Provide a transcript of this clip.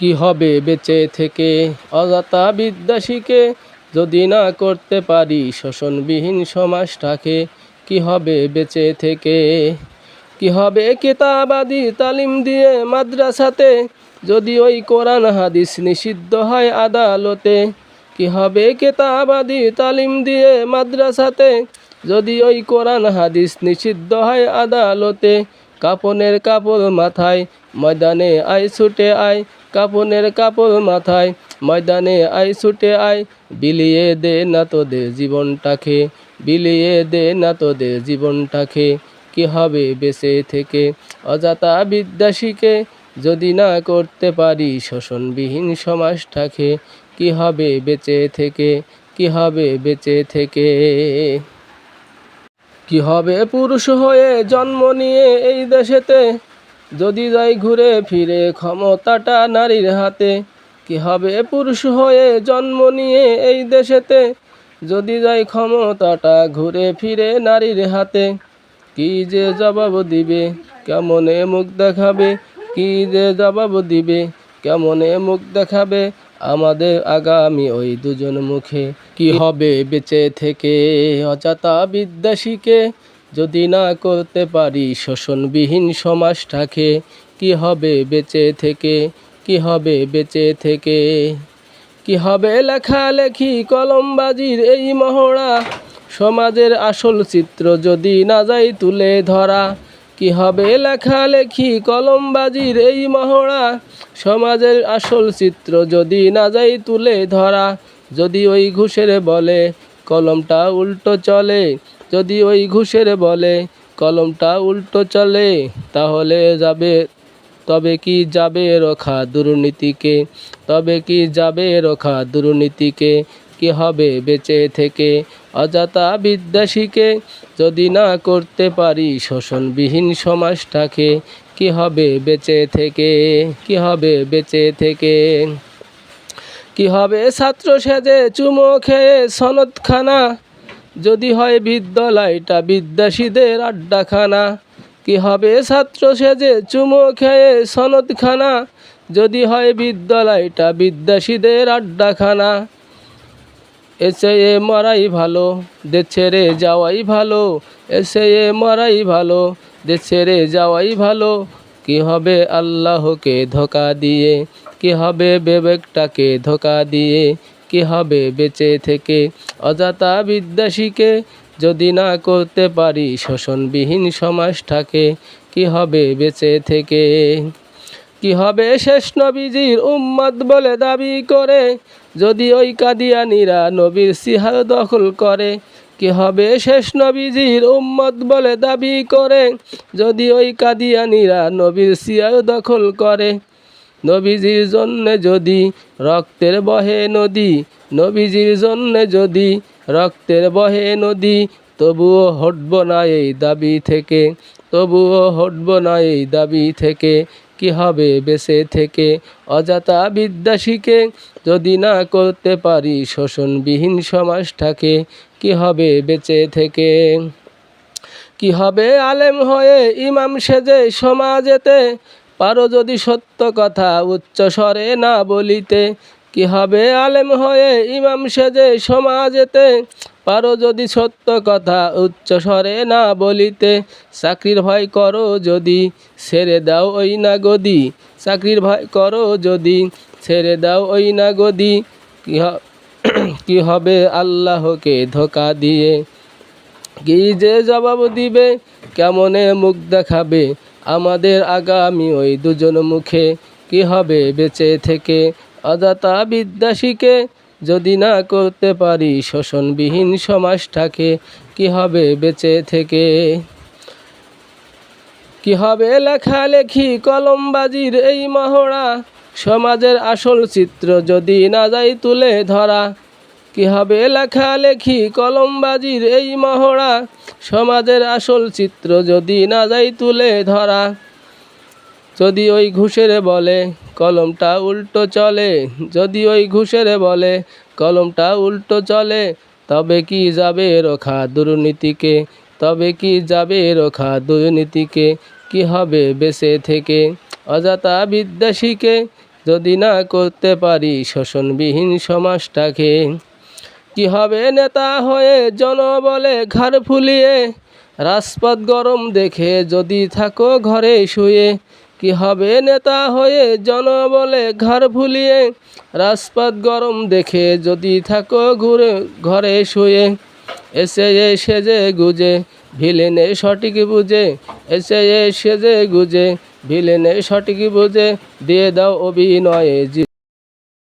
কি হবে বেঁচে থেকে? অজাতা বিদ্যা শিখে যদি না করতে পারি, শোষণবিহীন সমাজটাকে কি হবে বেঁচে থেকে? কি হবে কেতাবাদি তালিম দিয়ে মাদ্রাসাতে? যদি ওই কোরআন হাদিস নিষিদ্ধ হয় আদালতে, কি হবে কেতাবাদি তালিম দিয়ে মাদ্রাসাতে? যদি ওই কোরআন হাদিস নিষিদ্ধ হয় আদালতে, কাপনের কাপড় মাথায় ময়দানে আয়, ছুটে আয় কাপনের কাপড় মাথায়, ময়দানে আয়, ছুটে আয়, বিলিয়ে দে না তোদের জীবনটাকে, বিলিয়ে দে না তোদের জীবনটাকে। কি হবে বেঁচে থেকে? অজাতা বিদ্যা শিখে যদি না করতে পারি শোষণবিহীন সমাজটাকে, কি হবে বেঁচে থেকে? কি হবে বেঁচে থেকে? কি হবে পুরুষ হয়ে জন্ম নিয়ে এই দেশেতে? যদি যাই ঘুরে ফিরে ক্ষমতাটা নারীর হাতে, কি হবে পুরুষ হয়ে জন্ম নিয়ে এই দেশেতে? যদি যাই ক্ষমতাটা ঘুরে ফিরে নারীর হাতে, কি যে জবাব দিবে? কেমনে মুখ দেখাবে? কি যে জবাব দিবে? কেমনে মুখ দেখাবে? আমাদের আগামী ওই দুজন মুখে, কি হবে বেঁচে থেকে অজাতা বিদ্যা শিখে যদি না করতে পারি, শোষণবিহীন সমাজটাকে কি হবে বেঁচে থেকে? কি হবে বেঁচে থেকে? কি হবে লেখালেখি, কলমবাজির এই মহড়া? সমাজের আসল চিত্র যদি না যাই তুলে ধরা, কি হবে লেখালেখি, কলমবাজির এই মহড়া? সমাজের আসল চিত্র যদি না যাই তুলে ধরা, যদি ওই ঘুষের বলে কলমটা উল্টো চলে যদি ওই ঘুষের বলে কলমটা উল্টো চলে, তাহলে যাবে, তবে কি যাবে রক্ষা দুর্নীতিকে? তবে কি যাবে রক্ষা দুর্নীতিকে? কি হবে বেঁচে থেকে অজাতা বিদ্যা শিখে যদি না করতে পারি শোষণবিহীন সমাজটাকে, কি হবে বেঁচে থেকে? কি হবে বেঁচে থেকে? কি হবে ছাত্র সেজে চুমো খেয়ে সনদখানা? যদি হয় বিদ্যালয়টা বিদ্যাসীদের আড্ডাখানা, কি হবে ছাত্র সেজে চুমো খেয়ে সনদখানা? যদি হয় বিদ্যালয়টা বিদ্যাসীদের আড্ডাখানা এসে এ মরাই ভালো দে ছেড়ে যাওয়াই ভালো এসে এ মরাই ভালো দে ছেড়ে যাওয়াই ভালো। কি হবে আল্লাহকে ধোকা দিয়ে, কি হবে বিবেকটাকে ধোকা দিয়ে কি হবে বেঁচে থেকে? অজাতা শিখে যদি না করতে পারি, শোষণবিহীন সমাজটাকে কি হবে বেঁচে থেকে? কি হবে শেষ নবীজির উম্মত বলে দাবি করে? যদি ওই কাদিয়ানিরা নবীর সিহার দখল করে, কি হবে শেষ নবীজির উম্মত বলে দাবি করে? যদি ওই কাদিয়ানিরা নবীর সিহার দখল করে নবীজির জন্যে যদি রক্তের বহে নদী, নবীজির জন্যে যদি রক্তের বহে নদী, তবুও হটব না এই দাবি থেকে, তবুও হটব না এই দাবি থেকে, কি হবে বেঁচে থেকে? অজাতা বিদ্যা শিখে যদি না করতে পারি শোষণবিহীন সমাজটাকে, কি হবে বেঁচে থেকে? কি হবে আলেম হয়ে ইমাম সেজে সমাজেতে পারো যদি সত্য কথা উচ্চ স্বরে না বলিতে, কি হবে আলেম হয়ে ইমাম সেজে সমাজেতে? পারো যদি সত্য কথা উচ্চ স্বরে না বলিতে, চাকরির ভয় করো যদি, ছেড়ে দাও ওই না গদি চাকরির ভয় করো যদি, ছেড়ে দাও ওই না গদি কি হবে আল্লাহকে ধোকা দিয়ে? কি যে জবাব দিবে, কেমনে মুখ দেখাবে? আমাদের আগামী ওই দুজন মুখে কি হবে বেঁচে থেকে? অজাতা বিদ্যা শিখে যদি না করতে পারি, শোষণবিহীন সমাজটাকে কি হবে বেঁচে থেকে? কি হবে লেখালেখি, কলমবাজির এই মহড়া? সমাজের আসল চিত্র যদি না যাই তুলে ধরা। কি হবে লেখালেখি, কলমবাজির এই মহড়া? সমাজের আসল চিত্র যদি না যাই তুলে ধরা, যদি ওই ঘুষের বলে কলমটা উল্টো চলে, যদি ওই ঘুষের বলে কলমটা উল্টো চলে, তবে কি যাবে রক্ষা দুর্নীতিকে? তবে কি যাবে রক্ষা দুর্নীতিকে? কি হবে বেঁচে থেকে অজাতা বিদ্যা শিখে যদি না করতে পারি শোষণবিহীন সমাজটাকে কি হবে নেতা হয়ে জনবলে ঘাড় ফুলিয়ে? রাজপথ গরম দেখে যদি থাকো ঘরে শুয়ে, কি হবে নেতা হয়ে জনবলে ঘাড় ফুলিয়ে? রাজপথ গরম দেখে যদি থাকো ঘুরে, ঘরে শুয়ে, এসে এসে যে গুজে, ভিলেনে সঠিক বুঝে, এসে এসে যে গুজে, ভিলেনে সঠিক বুঝে, দিয়ে দাও অভিনয়ে